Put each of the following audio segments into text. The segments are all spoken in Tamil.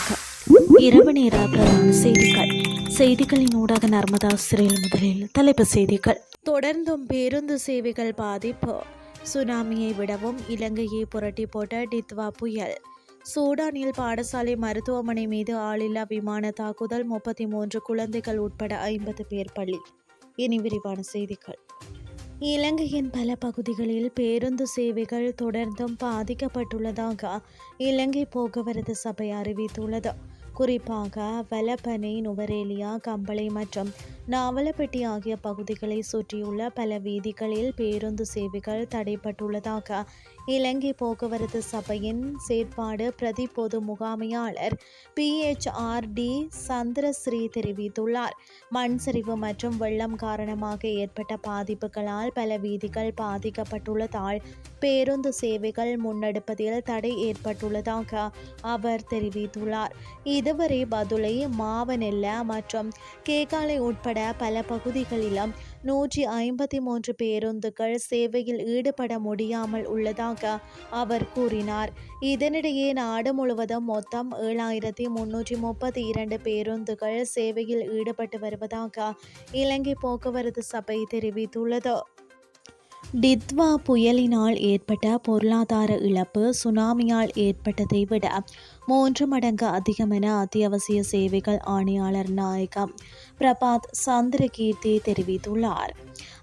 வணக்கம் இரவு நேர பிரதான செய்திகள். செய்திகளின் ஊடாக நர்மதா சிறையில் முதலில் தலைப்பு செய்திகள். தொடர்ந்தும் பேருந்து சேவைகள் பாதிப்பு. சுனாமியை விடவும் இலங்கையை புரட்டி போட்ட டித்வா புயல். சூடானில் பாடசாலை மருத்துவமனை மீது ஆளில்லா விமான தாக்குதல் முப்பத்தி மூன்று குழந்தைகள் உட்பட ஐம்பது பேர் பள்ளி இனி விரிவான செய்திகள். இலங்கையின் பல பகுதிகளில் பேருந்து சேவைகள் தொடர்ந்தும் பாதிக்கப்பட்டுள்ளதாக இலங்கை போக்குவரத்து சபை அறிவித்துள்ளது. குறிப்பாக வலப்பனை நுவரேலியா கம்பளை மற்றும் நாவலப்பட்டி ஆகிய பகுதிகளை சுற்றியுள்ள பல வீதிகளில் பேருந்து சேவைகள் தடைப்பட்டுள்ளதாக இலங்கை போக்குவரத்து சபையின் செயற்பாடு பிரதி பொது முகாமையாளர் பிஎச்ஆர்டி சந்திரஸ்ரீ தெரிவித்துள்ளார். மண் சரிவு மற்றும் வெள்ளம் காரணமாக ஏற்பட்ட பாதிப்புகளால் பல வீதிகள் பாதிக்கப்பட்டுள்ளதால் பேருந்து சேவைகள் முன்னெடுப்பதில் தடை ஏற்பட்டுள்ளதாக அவர் தெரிவித்துள்ளார். இதுவரை பதுளை மாவனெல்ல மற்றும் கேகாலை உட்பட பல பகுதிகளிலும் நூற்றி ஐம்பத்தி மூன்று பேருந்துகள் சேவையில் ஈடுபட முடியாமல் உள்ளதாக அவர் கூறினார். இதனிடையே நாடு முழுவதும் மொத்தம் ஏழாயிரத்தி முன்னூற்றி முப்பத்தி இரண்டு பேருந்துகள் சேவையில் ஈடுபட்டு வருவதாக இலங்கை போக்குவரத்து சபை தெரிவித்துள்ளது. டித்வா புயலினால் ஏற்பட்ட பொருளாதார இழப்பு சுனாமியால் ஏற்பட்டதை விட மூன்று மடங்கு அதிகம் என அத்தியாவசிய சேவைகள் ஆணையாளர் நாயகம் பிரபாத் சந்திரகீர்த்தி தெரிவித்துள்ளார்.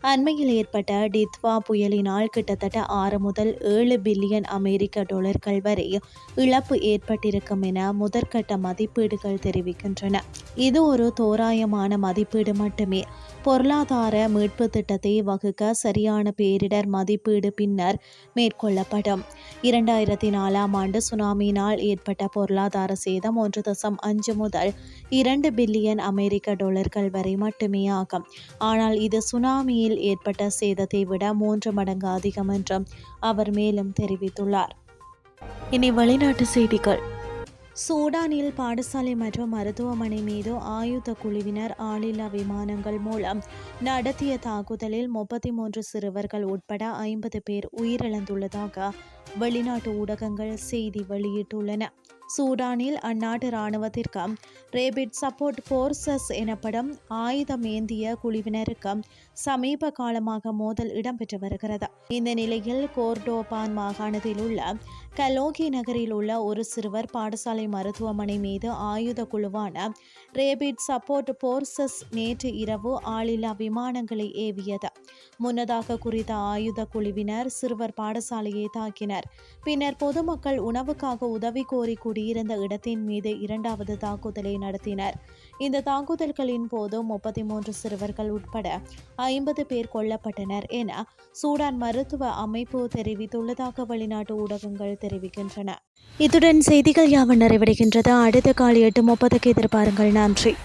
அண்மையில் ஏற்பட்ட டித்வா புயலினால் கிட்டத்தட்ட ஆறு முதல் ஏழு பில்லியன் அமெரிக்க டாலர்கள் வரை இழப்பு ஏற்பட்டிருக்கும் என முதற்கட்ட மதிப்பீடுகள் தெரிவிக்கின்றன. இது ஒரு தோராயமான மதிப்பீடு மட்டுமே. பொருளாதார மீட்பு திட்டத்தை வகுக்க சரியான பேரிடர் மதிப்பீடு பின்னர் மேற்கொள்ளப்படும். இரண்டாயிரத்தி நாலாம் ஆண்டு சுனாமியினால் ஏற்பட்ட பொருளாதார சேதம் ஒன்று தசம் அஞ்சு முதல் இரண்டு பில்லியன் அமெரிக்க டாலர்கள் வரை மட்டுமே ஆகும். ஆனால் இது சுனாமியில் ஏற்பட்ட சேதத்தை விட மூன்று மடங்கு அதிகம் என்றும் அவர் மேலும் தெரிவித்துள்ளார். இனி வெளிநாட்டு செய்திகள். சூடானில் பாடசாலை மற்றும் மருத்துவமனை மீது ஆயுத குழுவினர் ஆளில்லா விமானங்கள் மூலம் நடத்திய தாக்குதலில் முப்பத்தி மூன்று சிறுவர்கள் உட்பட ஐம்பது பேர் உயிரிழந்துள்ளதாக வெளிநாட்டு ஊடகங்கள் செய்தி வெளியிட்டுள்ளன. சூடானில் அந்நாட்டு இராணுவத்திற்கு ரேபிட் சப்போர்ட் போர்சஸ் எனப்படும் ஆயுதம் ஏந்திய குழுவினருக்கு சமீப காலமாக மோதல் இடம்பெற்று வருகிறது. இந்த நிலையில் கோர்டோபான் மாகாணத்தில் உள்ள கலோகி நகரில் உள்ள ஒரு சிறுவர் பாடசாலை மருத்துவமனை மீது ஆயுத குழுவான ரேபிட் சப்போர்ட் போர்சஸ் நேற்று இரவு ஆளில்லா விமானங்களை ஏவியது. முன்னதாக குறித்த ஆயுத குழுவினர் சிறுவர் பாடசாலையை தாக்கினர். பின்னர் பொதுமக்கள் உணவுக்காக உதவி கோரி குடியிருந்த இடத்தின் மீது இரண்டாவது தாக்குதலை நடத்தினர். இந்த தாக்குதல்களின் போது முப்பத்தி மூன்று சிறுவர்கள் உட்பட ஐம்பது பேர் கொல்லப்பட்டனர் என சூடான் மருத்துவ அமைப்பு தெரிவித்துள்ளதாக வெளிநாட்டு ஊடகங்கள் தெரிவிக்கின்றன. இத்துடன் செய்திகள் யாவும் நிறைவடைகின்றது? அடுத்த காலை எட்டு முப்பதுக்கு எதிர்பாருங்கள். நன்றி.